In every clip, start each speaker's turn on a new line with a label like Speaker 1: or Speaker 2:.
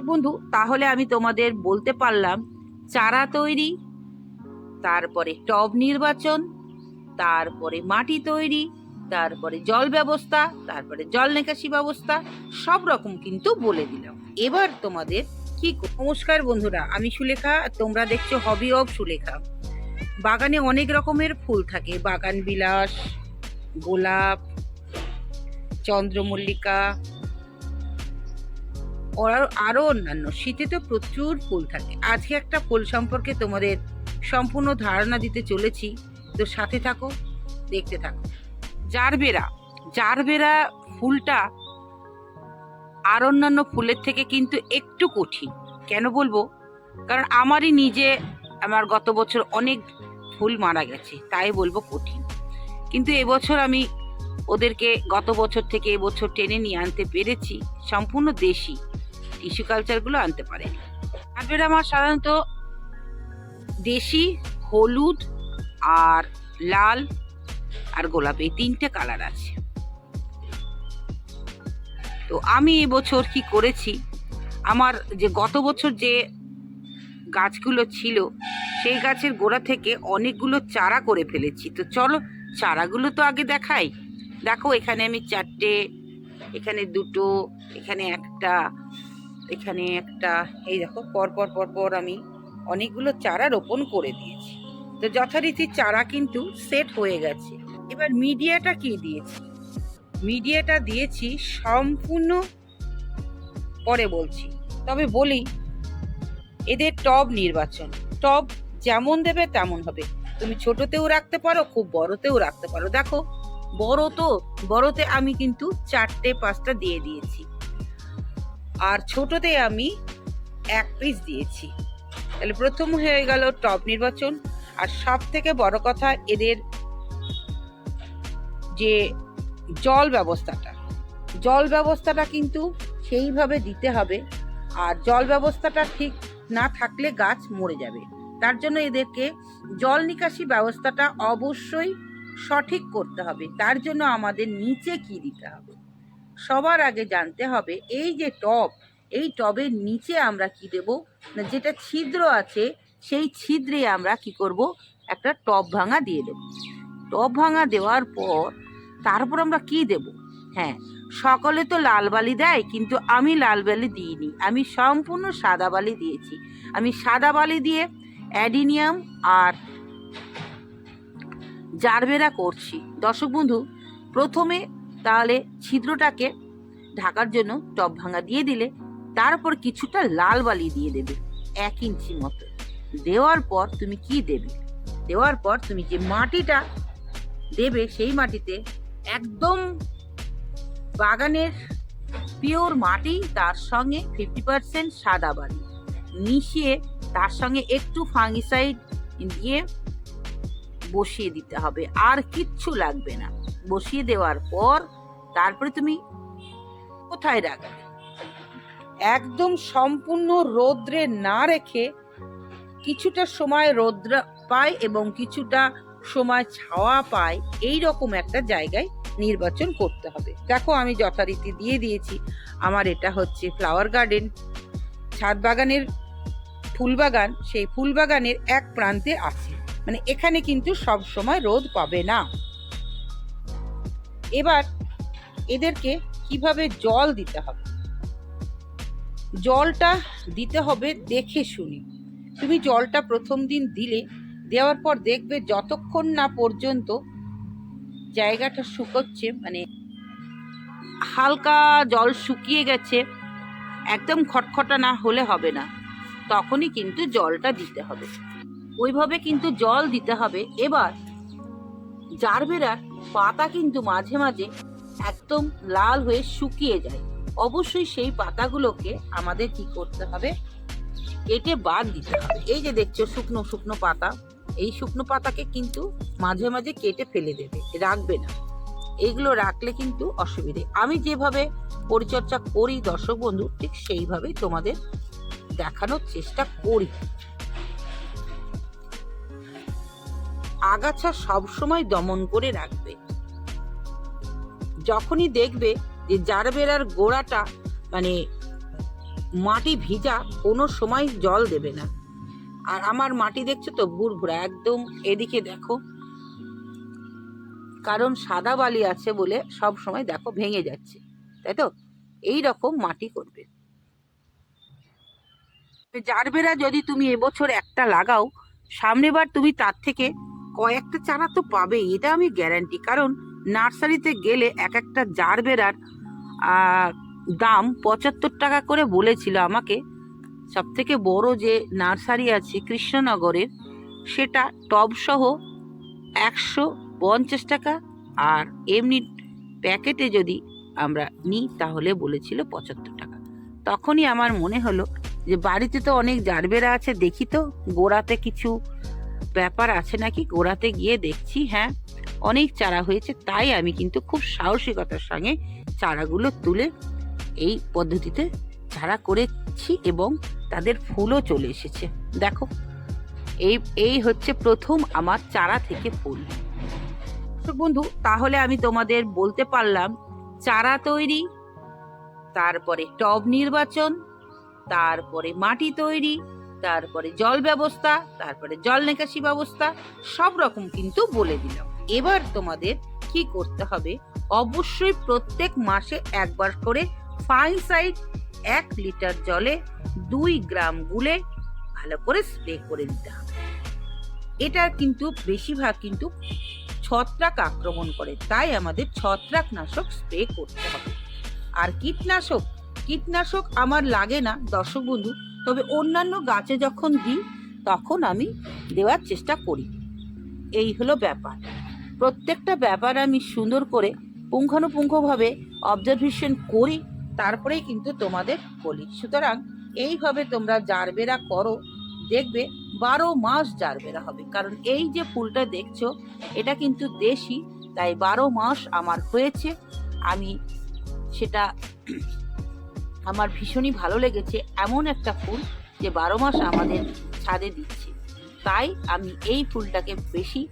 Speaker 1: বন্ধু, তাহলে আমি তোমাদের বলতে পারলাম, চারা তৈরি, তারপরে টব নির্বাচন, তারপরে মাটি তৈরি, তারপরে জল ব্যবস্থা, তারপরে জল নিকাশি ব্যবস্থা, সব রকম কিন্তু বলে দিলাম। এবার তোমাদের কি কর- নমস্কার বন্ধুরা, আমি সুলেখা, তোমরা দেখছ হবি অব সুলেখা। বাগানে অনেক রকমের ফুল থাকে, বাগান বিলাস, গোলাপ, চন্দ্রমল্লিকা আরও অন্যান্য। শীতে তো প্রচুর ফুল থাকে। আজকে একটা ফুল সম্পর্কে তোমাদের সম্পূর্ণ ধারণা দিতে চলেছি। তো সাথে থাকো, দেখতে থাকো। জারবেরা। জারবেরা ফুলটা আর অন্যান্য ফুলের থেকে কিন্তু একটু কঠিন। কেন বলব? কারণ আমারই নিজে আমার গত বছর অনেক ফুল মারা গেছে, তাই বলব কঠিন। কিন্তু এবছর আমি ওদেরকে গত বছর থেকে এবছর টেনে নিয়ে আনতে পেরেছি। সম্পূর্ণ দেশি। টিস্যু কালচারগুলো আনতে পারে। জারবেরা আমার সাধারণত দেশি, হলুদ আর লাল আর গোলাপ, এই তিনটে কালার আছে। তো আমি এবছর কি করেছি, আমার যে গত বছর যে গাছগুলো ছিল, সেই গাছের গোড়া থেকে অনেকগুলো চারা করে ফেলেছি। তো চলো, চারাগুলো তো আগে দেখাই। দেখো, এখানে আমি চারটে, এখানে দুটো, এখানে একটা এখানে একটা, এই দেখো পরপর পর পর পর আমি অনেকগুলো চারা রোপণ করে দিয়েছি। তো যথারীতি চারা কিন্তু সেট হয়ে গেছে। এবার মিডিয়াটা কি দিয়েছি? মিডিয়াটা দিয়েছি সম্পূর্ণ পরে বলছি। তবে বলি, এদের টব নির্বাচন, টব যেমন দেবে তেমন হবে। তুমি ছোটতেও রাখতে পারো, খুব বড়তেও রাখতে পারো। দেখো, বড় তো, বড়তে আমি কিন্তু চারটে, পাঁচটা দিয়ে দিয়েছি। আর ছোটতে আমি এক পিস দিয়েছি। তাহলে প্রথম হয়ে গেল টপ নির্বাচন। আর সব থেকে বড় কথা, এদের যে জল ব্যবস্থাটা জল ব্যবস্থাটা কিন্তু সেইভাবে দিতে হবে। আর জল ব্যবস্থাটা ঠিক না থাকলে গাছ মরে যাবে। তার জন্য এদেরকে জল নিকাশি ব্যবস্থাটা অবশ্যই সঠিক করতে হবে। তার জন্য আমাদের নিচে কি দিতে হবে? সবার আগে জানতে হবে এই যে টব, এই টবের নিচে আমরা কি দেব? না যেটা ছিদ্র আছে, সেই ছিদ্রে আমরা কি করব? একটা টব ভাঙা দিয়ে দেব। টব ভাঙা দেওয়ার পর তারপর আমরা কি দেব? হ্যাঁ সকলে তো লাল বালি দেয়, কিন্তু আমি লাল বালি দিইনি। আমি সম্পূর্ণ সাদা বালি দিয়েছি। আমি সাদা বালি দিয়ে অ্যাডিনিয়াম আর জারবেরা করছি। দর্শক বন্ধু, প্রথমে তাহলে ছিদ্রটাকে ঢাকার জন্য টব ভাঙা দিয়ে দিলে তারপর কিছুটা লাল বালি দিয়ে দেবে, এক ইঞ্চি মতো। দেওয়ার পর তুমি কি দেবে? দেওয়ার পর তুমি যে মাটিটা দেবে সেই মাটিতে একদম বাগানের পিওর মাটি, তার সঙ্গে ফিফটি পার্সেন্ট সাদা বালি মিশিয়ে তার সঙ্গে একটু ফাঙ্গিসাইড দিয়ে বসিয়ে দিতে হবে। আর কিচ্ছু লাগবে না। বসিয়ে দেওয়ার পর তারপরে তুমি কোথায় রাখবে? একদম সম্পূর্ণ রোদ্রে না রেখে কিছুটা সময় রোদ্র পায় এবং কিছুটা সময় ছাওয়া পায়, এই রকম একটা জায়গায় নির্বাচন করতে হবে। দেখো আমি যথারীতি দিয়ে দিয়েছি। আমার এটা হচ্ছে ফ্লাওয়ার গার্ডেন ছাদ বাগানের ফুল বাগান, সেই ফুল বাগানের এক প্রান্তে আছে। মানে এখানে কিন্তু সব সময় রোদ পাবে না। এবার এদেরকে কীভাবে জল দিতে হবে? জলটা দিতে হবে দেখে শুনি। তুমি জলটা প্রথম দিন দিলে, দেওয়ার পর দেখবে যতক্ষণ না পর্যন্ত জায়গাটা শুকোচ্ছে মানে হালকা জল শুকিয়ে গেছে, একদম খটখটা না হলে হবে না, তখনই কিন্তু জলটা দিতে হবে। ওইভাবে কিন্তু জল দিতে হবে। এবার জারবেরার পাতা কিন্তু মাঝে মাঝে একদম লাল হয়ে শুকিয়ে যায়। অবশ্যই সেই পাতাগুলোকে আমাদের কি করতে হবে? কেটে বাদ দিতে হবে। এই যে দেখছ শুকনো শুকনো পাতা, এই শুকনো পাতাকে কিন্তু মাঝে মাঝে কেটে ফেলে দেবে, রাখবে না। এইগুলো রাখলে কিন্তু অসুবিধে। আমি যেভাবে পরিচর্যা করি দর্শক বন্ধু, ঠিক সেইভাবেই তোমাদের দেখানোর চেষ্টা করি। আগাছা সবসময় দমন করে রাখবে। যখনই দেখবে যে জারবেরার গোড়াটা মানে মাটি ভিজা, কোনো সময় জল দেবে না। আর আমার মাটি দেখছ তো, ভুরভুরা, একদম এদিকে দেখো। কারণ সাদা বালি আছে বলে সব সময় দেখো ভেঙে যাচ্ছে, তাই তো? এই রকম মাটি করবে। জারবেরা, যদি তুমি এবছর একটা লাগাও সামনেবার তুমি তার থেকে কয়েকটা চারা তো পাবে এটা আমি গ্যারান্টি কারণ নার্সারিতে গেলে এক একটা জারবেরার আহ, দাম পঁচাত্তর টাকা করে বলেছিল আমাকে। সব থেকে বড় যে নার্সারি আছে কৃষ্ণনগরের সেটা টবসহ একশো পঞ্চাশ টাকা। আর এমনি প্যাকেটে যদি আমরা নিই তাহলে বলেছিল পঁচাত্তর টাকা। তখনই আমার মনে হলো যে বাড়িতে তো অনেক জারবেরা আছে দেখি তো গোড়াতে কিছু ব্যাপার আছে নাকি? গোড়াতে গিয়ে দেখছি হ্যাঁ অনেক চারা হয়েছে, তাই আমি কিন্তু খুব সাহসিকতার সঙ্গে চারাগুলো তুলে এই পদ্ধতিতে চারা করেছি এবং তাদের ফুলও চলে এসেছে। দেখো, এই এই হচ্ছে প্রথম আমার চারা থেকে ফুল। বন্ধু, তাহলে আমি তোমাদের বলতে পারলাম, চারা তৈরি, তারপরে টব নির্বাচন, তারপরে মাটি তৈরি, তারপরে জল ব্যবস্থা, তারপরে জল নিকাশি ব্যবস্থা, সব রকম কিন্তু বলে দিলাম। এবার তোমাদের কি করতে হবে? অবশ্যই প্রত্যেক মাসে একবার করে ফাইন সাইড এক লিটার জলে দুই গ্রাম গুলে ভালো করে স্প্রে করে দিতে হবে। এটা কিন্তু বেশিরভাগ কিন্তু ছত্রাক আক্রমণ করে, তাই আমাদের ছত্রাকনাশক স্প্রে করতে হবে। আর কীটনাশক কীটনাশক আমার লাগে না দর্শক বন্ধু, তবে অন্যান্য গাছে যখন দিই, তখন আমি দেওয়ার চেষ্টা করি। এই হলো ব্যাপার। প্রত্যেকটা ব্যাপার আমি সুন্দর করে পুঙ্খানুপুঙ্খভাবে অবজারভেশন করি, তারপরেই কিন্তু তোমাদের বলি। সুতরাং এইভাবে তোমরা জারবেরা করো, দেখবে বারো মাস জারবেরা হবে। কারণ এই যে ফুলটা দেখছ, এটা কিন্তু দেশি, তাই বারো মাস আমার হয়েছে। আমি সেটা আমার ভীষণই ভালো লেগেছে এমন একটা ফুল যে বারো মাস আমাদের ছাদে দিচ্ছে। তাই আমি এই ফুলটাকে বেশি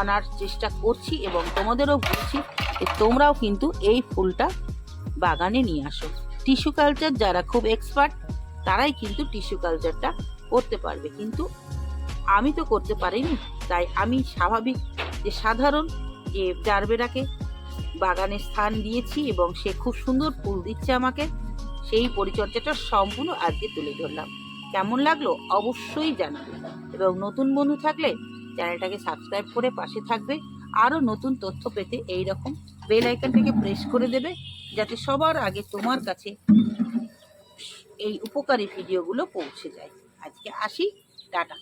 Speaker 1: আনার চেষ্টা করছি এবং তোমাদেরও বলছি যে তোমরাও কিন্তু এই ফুলটা বাগানে নিয়ে আসো। টিস্যু কালচার যারা খুব এক্সপার্ট তারাই কিন্তু টিস্যু কালচারটা করতে পারবে। কিন্তু আমি তো করতে পারিনি, তাই আমি স্বাভাবিক যে সাধারণ যে জারবেরাকে বাগানে স্থান দিয়েছি এবং সে খুব সুন্দর ফুল দিচ্ছে আমাকে, সেই পরিচর্যাটা সম্পূর্ণ আজকে তুলে ধরলাম। কেমন লাগল অবশ্যই জানাবে। এবং নতুন বন্ধু থাকলে চ্যানেলটাকে সাবস্ক্রাইব করে পাশে থাকবে। আরও নতুন তথ্য পেতে এই রকম বেল আইকনটাকে প্রেস করে দেবে, যাতে সবার আগে তোমার কাছে এই উপকারী ভিডিওগুলো পৌঁছে যায়। আজকে আসি, টাটা।